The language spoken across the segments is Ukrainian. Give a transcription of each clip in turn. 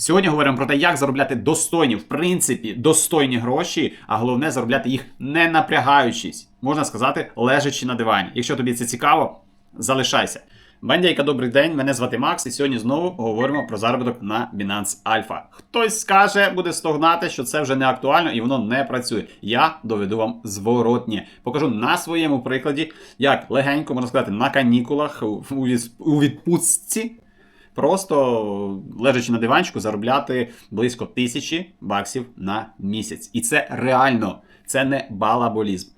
Сьогодні говоримо про те, як заробляти достойні, в принципі, достойні гроші, а головне заробляти їх не напрягаючись, можна сказати, лежачи на дивані. Якщо тобі це цікаво, залишайся. Бандяйка, добрий день. Мене звати Макс, і сьогодні знову говоримо про заробіток на Binance Alpha. Хтось скаже, буде стогнати, що це вже не актуально і воно не працює. Я доведу вам зворотнє. Покажу на своєму прикладі, як легенько можна сказати, на канікулах у відпустці. Просто лежачи на диванчику, заробляти близько тисячі баксів на місяць. І це реально, це не балаболізм.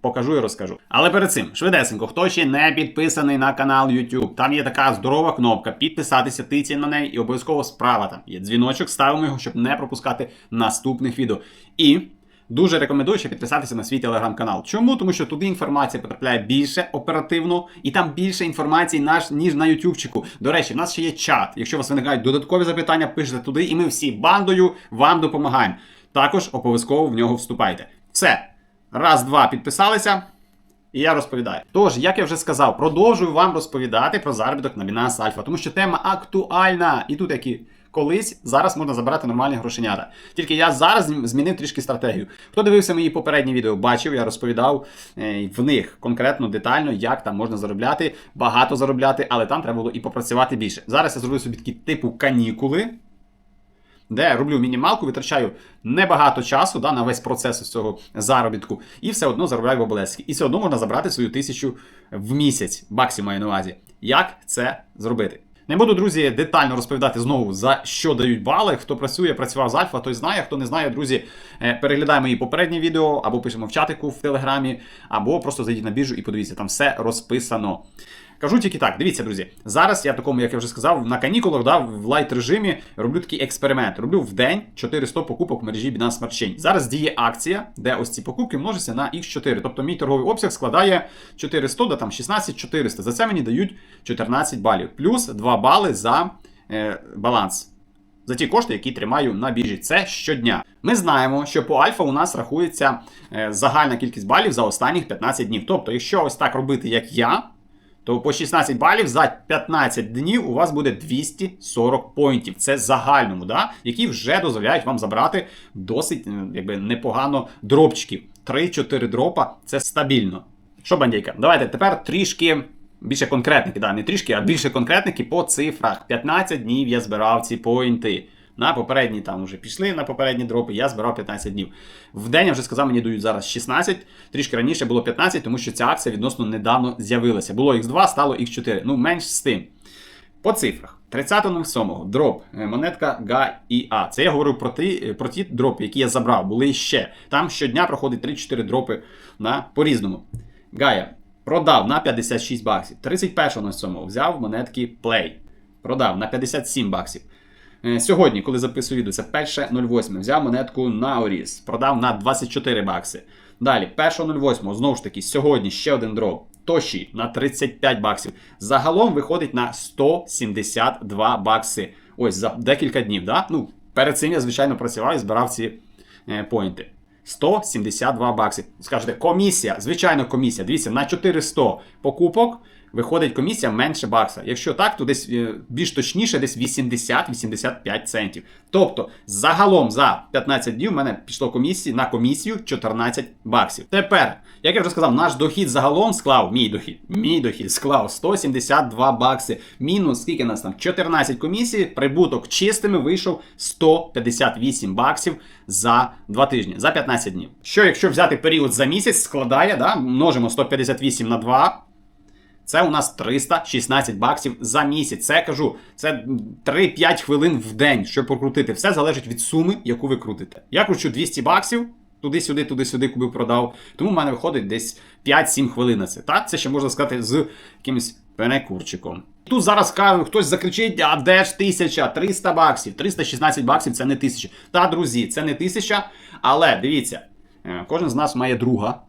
Покажу і розкажу. Але перед цим, швидесенько, хто ще не підписаний на канал YouTube, там є така здорова кнопка підписатися, тицяй на неї, і обов'язково справа там є дзвіночок, ставимо його, щоб не пропускати наступних відео. І дуже рекомендую ще підписатися на свій телеграм-канал. Чому? Тому що туди інформація потрапляє більше оперативно, і там більше інформації, наш, ніж на ютубчику. До речі, в нас ще є чат. Якщо у вас виникають додаткові запитання, пишете туди, і ми всі бандою вам допомагаємо. Також обов'язково в нього вступайте. Все. Раз, два, підписалися. І я розповідаю. Тож, як я вже сказав, продовжую вам розповідати про заробіток на Binance Alpha, тому що тема актуальна. І тут, як і колись, зараз можна забирати нормальні грошенята. Тільки я зараз змінив трішки стратегію. Хто дивився мої попередні відео, бачив, я розповідав е, в них конкретно детально, як там можна заробляти, багато заробляти, але там треба було і попрацювати більше. Зараз я зробив собі такі типу канікули де роблю мінімалку, витрачаю небагато часу да, на весь процес цього заробітку, і все одно заробляю в облески. І все одно можна забрати свою тисячу в місяць, баксів маю на увазі. Як це зробити? Не буду, друзі, детально розповідати знову, за що дають бали. Хто працює, працював з Альфа, той знає. Хто не знає, друзі, переглядаємо переглядай мої попередні відео, або пишемо в чатику в телеграмі, або просто зайдіть на біржу і подивіться, там все розписано. Кажу тільки так, дивіться, друзі. Зараз я такому, як я вже сказав, на канікулах, да, в лайт режимі роблю такий експеримент. Роблю в день 400 покупок в мережі Binance Smart Chain. Зараз діє акція, де ось ці покупки множаться на X4. Тобто мій торговий обсяг складає 400 да, там 16 400. За це мені дають 14 балів. Плюс 2 бали за е, баланс. За ті кошти, які тримаю на біржі. Це щодня. Ми знаємо, що по альфа у нас рахується е, загальна кількість балів за останніх 15 днів. Тобто, якщо ось так робити, як я, то по 16 балів за 15 днів у вас буде 240 поінтів. Це загальному, да? які вже дозволяють вам забрати досить е, якби, непогано дропчиків. 3-4 дропа це стабільно. Що, бандійка? Давайте тепер трішки. Більше конкретники, да, не трішки, а більше конкретники по цифрах. 15 днів я збирав ці поінти. На попередні там вже пішли на попередні дропи, я збирав 15 днів. В день я вже сказав, мені дають зараз 16, трішки раніше було 15, тому що ця акція відносно недавно з'явилася. Було X2, стало X4. Ну, менш з тим. По цифрах. 30.07 дроп, е, монетка GAIA. Це я говорю про ті, е, про ті дропи, які я забрав, були ще. Там щодня проходить 3-4 дропи на по-різному. Гая продав на 56 баксів. 31.07 взяв монетки Play. Продав на 57 баксів. Е, Сьогодні, коли записую відео, це 1.08. Взяв монетку Naurис, продав на 24 бакси. Далі, 1.08, знову ж таки, сьогодні ще один дроп. Тоші на 35 баксів. Загалом виходить на 172 бакси. Ось за декілька днів. Да? Ну, перед цим я, звичайно, працював і збирав ці е, поінти. 172 бакси. Скажете, комісія, звичайно, комісія. Дивіться, на 400 покупок виходить комісія менше бакса. Якщо так, то десь е, більш точніше, десь 80-85 центів. Тобто, загалом за 15 днів в мене пішло комісії на комісію 14 баксів. Тепер, як я вже сказав, наш дохід загалом склав, мій дохід, мій дохід склав 172 бакси. Мінус скільки нас там? 14 комісій, прибуток чистими вийшов 158 баксів за 2 тижні, за 15 днів. Що якщо взяти період за місяць, складає, да, множимо 158 на 2. Це у нас 316 баксів за місяць. Це я кажу, це 3-5 хвилин в день, щоб прокрутити. Все залежить від суми, яку ви крутите. Я кручу 200 баксів. Туди-сюди, туди-сюди, куди продав. Тому в мене виходить десь 5-7 хвилин на це. Так, це ще можна сказати з якимось перекурчиком. Тут зараз кажуть, хтось закричить, а де ж тисяча? 300 баксів, 316 баксів це не тисяча. Та, друзі, це не тисяча. Але дивіться, е, кожен з нас має друга,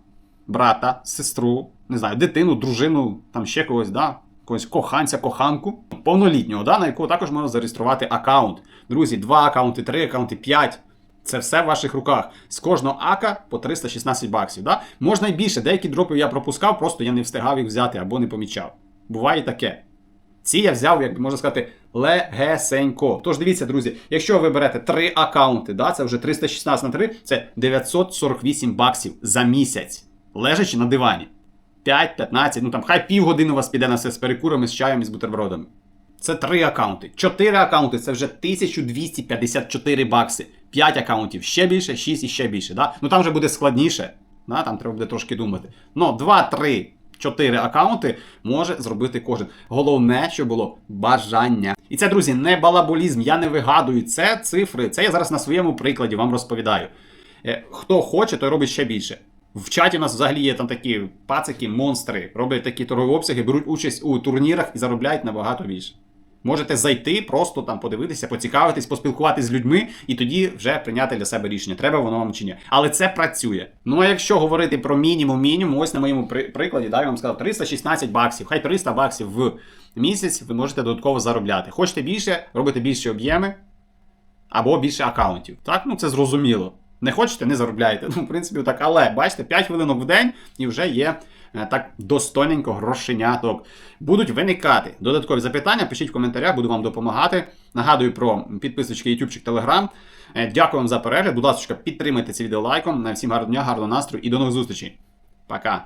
брата, сестру, не знаю, дитину, дружину, там ще когось, да? Когось коханця, коханку, повнолітнього, да, на якого також можна зареєструвати аккаунт. Друзі, два аккаунти, три аккаунти, п'ять. Це все в ваших руках. З кожного ака по 316 баксів. Да? Можна й більше. Деякі дропи я пропускав, просто я не встигав їх взяти або не помічав. Буває таке. Ці я взяв, як можна сказати, легесенько. Тож дивіться, друзі, якщо ви берете три аккаунти, да, це вже 316 на 3, це 948 баксів за місяць, лежачи на дивані. 5-15, ну там хай півгодини у вас піде на все з перекурами, з чаєм і з бутербродами. Це три аккаунти. Чотири аккаунти це вже 1254 бакси. П'ять аккаунтів ще більше, 6 і ще більше. Да? Ну там вже буде складніше. Да? Там треба буде трошки думати. Ну, 2, 3, 4 аккаунти може зробити кожен. Головне, що було бажання. І це, друзі, не балаболізм, я не вигадую. Це цифри. Це я зараз на своєму прикладі вам розповідаю. Е, Хто хоче, той робить ще більше. В чаті у нас взагалі є там такі пацики, монстри, роблять такі торгові обсяги, беруть участь у турнірах і заробляють набагато більше. Можете зайти, просто там подивитися, поцікавитись, поспілкуватись з людьми, і тоді вже прийняти для себе рішення, треба воно вам чи ні. Але це працює. Ну а якщо говорити про мінімум, мінімум, ось на моєму при- прикладі, да, я вам сказав 316 баксів, хай 300 баксів в місяць ви можете додатково заробляти. Хочете більше, робите більші об'єми або більше аккаунтів. Так, ну це зрозуміло. Не хочете, не заробляйте. Ну, в принципі, так. Але бачите, 5 хвилинок в день і вже є е, так достойненько грошеняток. Будуть виникати додаткові запитання. Пишіть в коментарях, буду вам допомагати. Нагадую про підписочки YouTube, Telegram. Е, Дякую вам за перегляд. Будь ласка, підтримайте це відео лайком. Всім гарного дня, гарного настрою і до нових зустрічей. Пока.